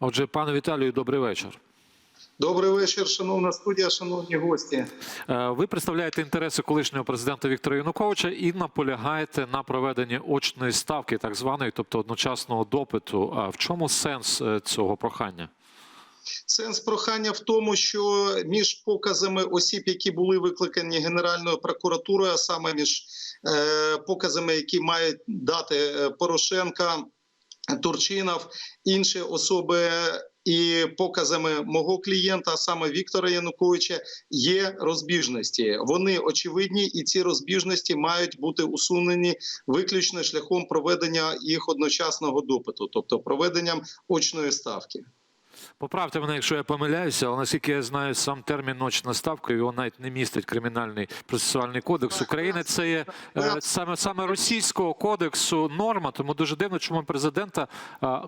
Отже, пане Віталію, добрий вечір. Добрий вечір, шановна студія, шановні гості. Е, Ви представляєте інтереси колишнього президента Віктора Януковича і наполягаєте на проведенні очної ставки, так званої, тобто одночасного допиту. А в чому сенс е, цього прохання? Сенс прохання в тому, що між показами осіб, які були викликані Генеральною прокуратурою, а саме між е, показами, які мають дати Порошенка, Турчинов, інші особи. І показами мого клієнта, саме Віктора Януковича, є розбіжності. Вони очевидні, і ці розбіжності мають бути усунені виключно шляхом проведення їх одночасного допиту, тобто проведенням очної ставки. Поправте мене, якщо я помиляюся, але наскільки я знаю, сам термін «очна ставка» його навіть не містить кримінальний процесуальний кодекс України. Це є е, саме саме російського кодексу норма. Тому дуже дивно, чому президента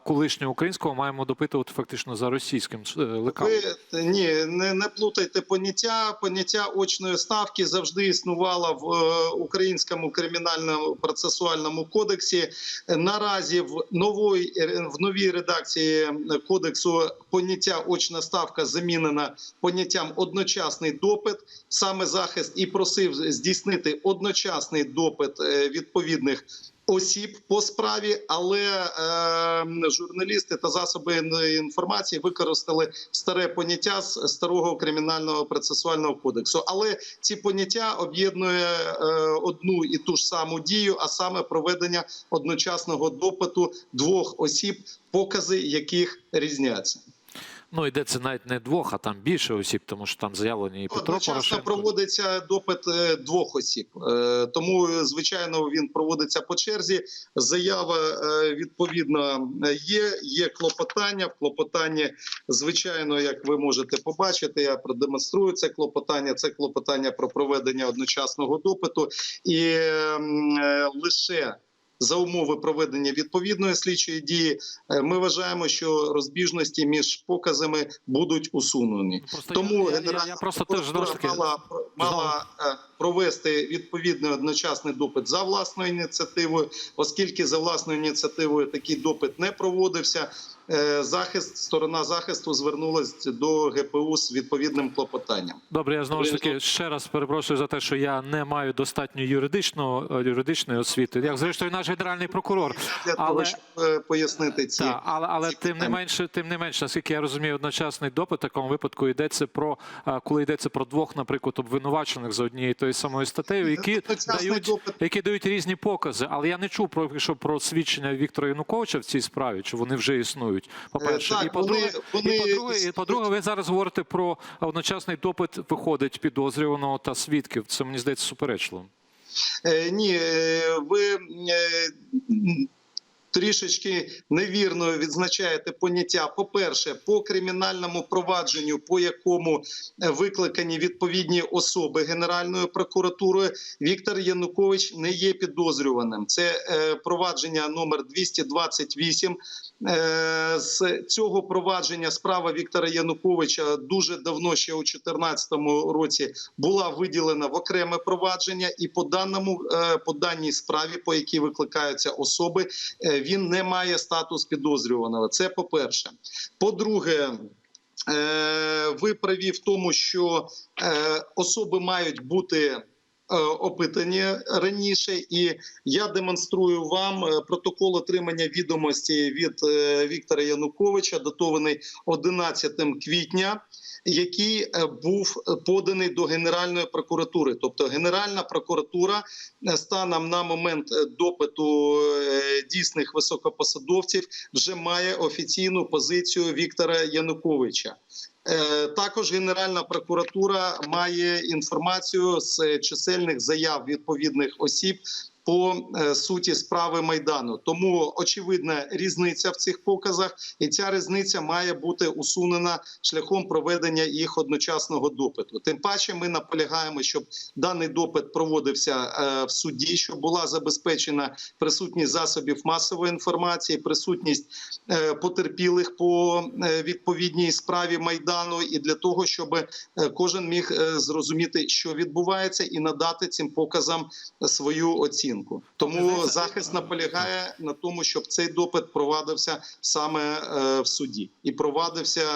колишнього українського маємо допитувати фактично за російським е, лекалом. Ви ні, не, не плутайте поняття. Поняття очної ставки завжди існувало в е, українському кримінальному процесуальному кодексі. Наразі в новій в новій редакції кодексу поняття очна ставка замінена поняттям одночасний допит. Саме захист і просив здійснити одночасний допит е, відповідних осіб по справі, але е, журналісти та засоби інформації використали старе поняття з старого кримінального процесуального кодексу. Але ці поняття об'єднує е, одну і ту ж саму дію, а саме проведення одночасного допиту двох осіб, покази яких різняться. Ну йдеться навіть не двох, а там більше осіб, тому що там заявлені і Петро Порошенко. проводиться допит е, двох осіб, Е, тому е, звичайно він проводиться по черзі. Заява відповідно є. Є клопотання. В клопотанні, звичайно, як ви можете побачити, я продемонструю це клопотання. Це клопотання про проведення одночасного допиту, і лише за умови проведення відповідної слідчої дії, е, ми вважаємо, що розбіжності між показами будуть усунені. Просто Тому я, генеральна я, я просто теж мала, мала е, провести відповідний одночасний допит за власною ініціативою, оскільки за власною ініціативою такий допит не проводився. Е, Захист сторона захисту звернулася до ГПУ з відповідним клопотанням. Добре, я знову ж таки ще раз перепрошую за те, що я не маю достатньо юридичного е, юридичної освіти. Як зрештою наш генеральний прокурор. Для того Але- щоб е, пояснити ці Так, але але ці тим не менше, тим не менше, наскільки я розумію, одночасний допит в такому випадку йдеться про коли йдеться про двох, наприклад, обвинувачених за однією тою самою статтею, які дають допит. які дають різні покази. Але я не чув про що про свідчення Віктора Януковича в цій справі, чи вони вже існують. По перше, Е, так, і по-друге, вони- вони і по-друге, і по-друге, ви зараз говорите про одночасний допит виходить підозрюваного та свідків. Це мені здається суперечливо. Е, Ні, е, ви трішечки невірно відзначаєте поняття. По-перше, по кримінальному провадженню, по якому е, викликані відповідні особи Генеральною прокуратурою, Віктор Янукович не є підозрюваним. Це е, провадження номер 228. Е, З цього провадження справа Віктора Януковича дуже давно, ще у 2014 році, була виділена в окреме провадження, і по даному по даній справі, по якій викликаються особи, він не має статус підозрюваного. Це по перше. По-друге, е, ви праві в тому, що е, особи мають бути. е, Опитані раніше, і я демонструю вам протокол отримання відомості від Віктора Януковича, датований 11 квітня, який е, був поданий до Генеральної прокуратури. Тобто, Генеральна прокуратура е, станом на момент е, допиту е, дійсних високопосадовців вже має офіційну позицію Віктора Януковича. Е, Також Генеральна прокуратура має інформацію з чисельних заяв відповідних осіб по е, суті справи майдану. Тому очевидна різниця в цих показах, і ця різниця має бути усунена шляхом проведення їх одночасного допиту. Тим паче, ми наполягаємо, щоб даний допит проводився е, в суді, щоб була забезпечена присутність засобів масової інформації, присутність е, потерпілих по відповідній справі майдану, і для того, щоб кожен міг зрозуміти, що відбувається, і надати цим показам свою оцінку. Оцінку. Тому захист наполягає на тому, щоб цей допит провадився саме е, в суді і провадився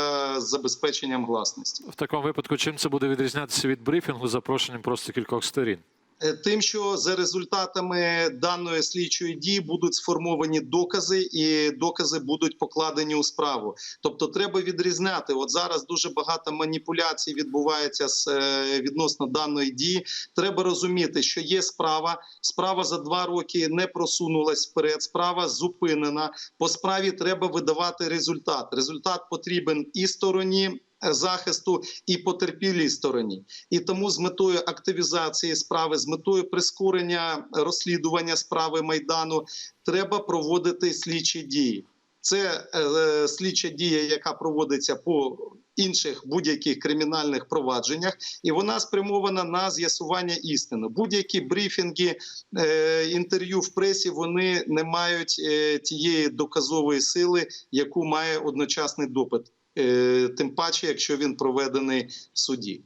з забезпеченням гласності. В такому випадку, чим це буде відрізнятися від брифінгу запрошенням просто кількох сторін? Е, Тим, що за результатами даної слідчої дії будуть сформовані докази, і докази будуть покладені у справу. Тобто, треба відрізняти. От зараз дуже багато маніпуляцій відбувається з е, відносно даної дії. Треба розуміти, що є справа. Справа за два роки не просунулась вперед. Справа зупинена. По справі треба видавати результат. Результат потрібен і стороні. Захисту і потерпілій стороні, і тому з метою активізації справи, з метою прискорення розслідування справи майдану, треба проводити слідчі дії. Це е, слідча дія, яка проводиться по інших будь-яких кримінальних провадженнях, і вона спрямована на з'ясування істини. Будь-які брифінги, е, інтерв'ю в пресі вони не мають е, тієї доказової сили, яку має одночасний допит. Е, тим паче, якщо він проведений в суді.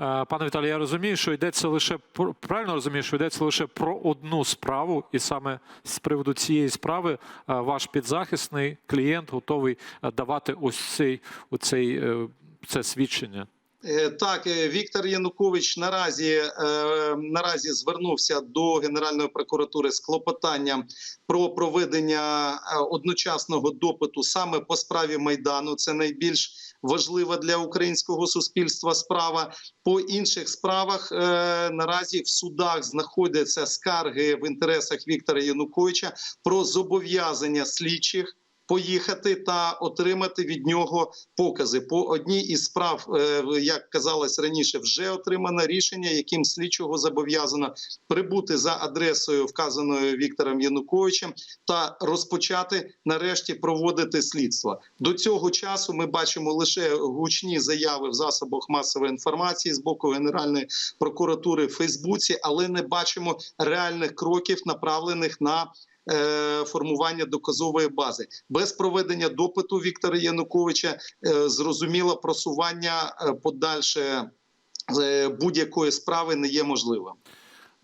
Е, Пане Віталію, я розумію, що йдеться лише про правильно розумію, що йдеться лише про одну справу, і саме з приводу цієї справи е, ваш підзахисний клієнт готовий давати ось цей оцей, це свідчення. Е, Так, е, Віктор Янукович наразі е, наразі звернувся до Генеральної прокуратури з клопотанням про проведення одночасного допиту саме по справі майдану. Це найбільш важлива для українського суспільства справа. По інших справах наразі в судах знаходяться скарги в інтересах Віктора Януковича про зобов'язання слідчих поїхати та отримати від нього покази. По одній із справ, е, як казалось раніше, вже отримано рішення, яким слідчого зобов'язано прибути за адресою, вказаною Віктором Януковичем, та розпочати нарешті проводити слідство. До цього часу ми бачимо лише гучні заяви в засобах масової інформації з боку Генеральної прокуратури в Фейсбуці, але не бачимо реальних кроків, направлених на формування доказової бази без проведення допиту Віктора Януковича. е, Зрозуміло, просування е, подальше е, будь-якої справи не є можливим.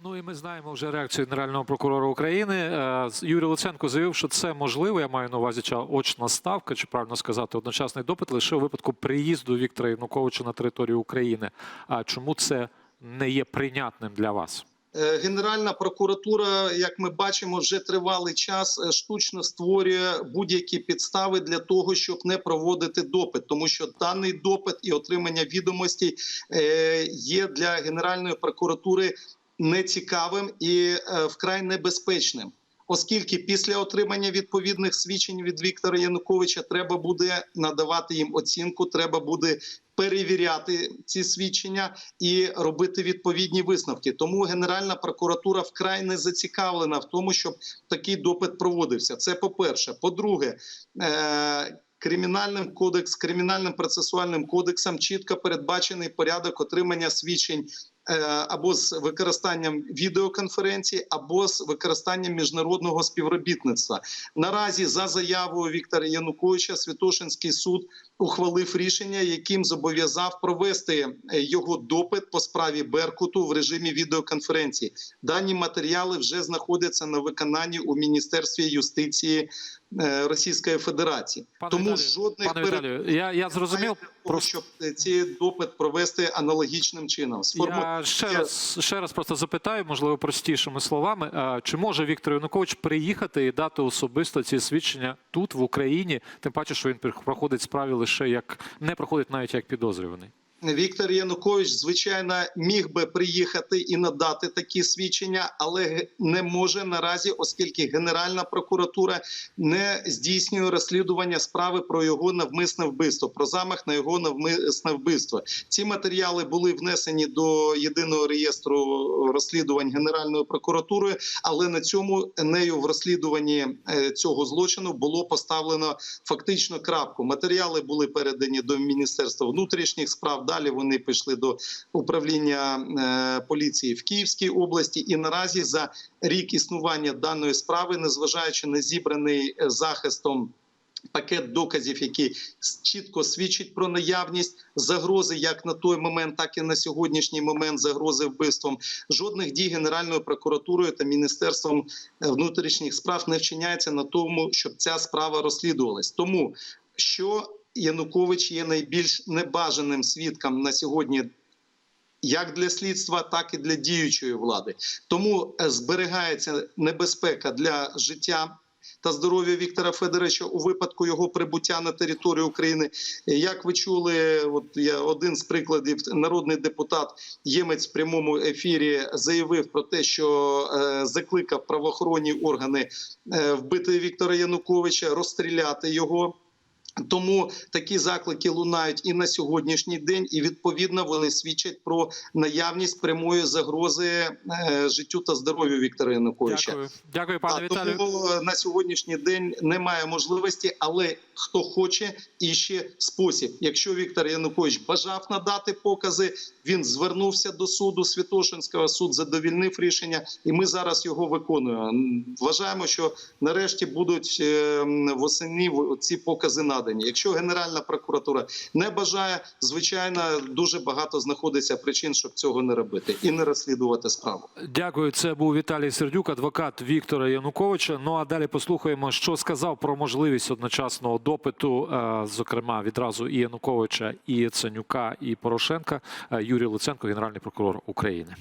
Ну і ми знаємо вже реакцію Генерального прокурора України. Е, Юрій Луценко заявив, що це можливо. Я маю на увазі чи очна ставка, чи правильно сказати, одночасний допит лише у випадку приїзду Віктора Януковича на територію України. А чому це не є прийнятним для вас? Е, Генеральна прокуратура, як ми бачимо, вже тривалий час е, штучно створює будь-які підстави для того, щоб не проводити допит, тому що даний допит і отримання відомостей е, є для Генеральної прокуратури нецікавим і вкрай небезпечним. Оскільки після отримання відповідних свідчень від Віктора Януковича треба буде надавати їм оцінку, треба буде перевіряти ці свідчення і робити відповідні висновки. Тому Генеральна прокуратура вкрай не зацікавлена в тому, щоб такий допит проводився. Це по-перше. По-друге, е- Кримінальним кодекс, кримінальним процесуальним кодексом чітко передбачений порядок отримання свідчень е, або з використанням відеоконференції, або з використанням міжнародного співробітництва. Наразі за заявою Віктора Януковича Святошинський суд ухвалив рішення, яким зобов'язав провести е, його допит по справі Беркуту в режимі відеоконференції. Дані матеріали вже знаходяться на виконанні у Міністерстві юстиції е, Російської Федерації. Пане Тому Віталію, жодних Пане Віталію, я, я зрозумів. Просто щоб е, ці допит провести аналогічним чином. Сформу... Я ще раз, ще раз просто запитаю, можливо, простішими словами. Чи може Віктор Янукович приїхати і дати особисто ці свідчення тут, в Україні? Тим паче, що він проходить справі лише як не проходить навіть як підозрюваний. Віктор Янукович, звичайно, міг би приїхати і надати такі свідчення, але не може наразі, оскільки Генеральна прокуратура не здійснює розслідування справи про його навмисне вбивство, про замах на його навмисне вбивство. Ці матеріали були внесені до єдиного реєстру розслідувань Генеральною прокуратурою, але на цьому нею в розслідуванні е, цього злочину було поставлено фактично крапку. Матеріали були передані до Міністерства внутрішніх справ. Далі вони пішли до управління е, поліції в Київській області. І наразі за рік існування даної справи, незважаючи на зібраний е, захистом. Пакет доказів, с- чітко свідчить про наявність загрози, як на той момент, так і на сьогоднішній момент загрози вбивством. Жодних дій Генеральною прокуратурою та Міністерством е, внутрішніх справ не вчиняється на тому, щоб ця справа розслідувалась. Тому що Янукович є найбільш небажаним свідком на сьогодні. Як для слідства, так і для діючої влади, тому е, зберігається небезпека для життя та здоров'я Віктора Федоровича у випадку його прибуття на територію України. Е, Як ви чули, от я один з прикладів, народний депутат Ємець в прямому ефірі заявив про те, що е, закликав правоохоронні органи вбити Віктора Януковича, розстріляти його. Тому такі заклики лунають і на сьогоднішній день, і відповідно вони свідчать про наявність прямої загрози е, життю та здоров'ю Віктора Януковича. Дякую, дякую, пане Віталію. тому на сьогоднішній день немає можливості, але хто хоче, іще спосіб. Якщо Віктор Янукович бажав надати покази, він звернувся до суду Святошинського. Суд задовільнив рішення, і ми зараз його виконуємо. Вважаємо, що нарешті будуть е, восени ці покази надані. Якщо Генеральна прокуратура не бажає, звичайно, дуже багато знаходиться причин, щоб цього не робити і не розслідувати справу. Дякую. Це був Віталій Сердюк, адвокат Віктора Януковича. Ну а далі послухаємо, що сказав про можливість одночасного допиту, е, зокрема відразу і Януковича, і Ценюка, і Порошенка. е, Юрій Луценко, генеральний прокурор України.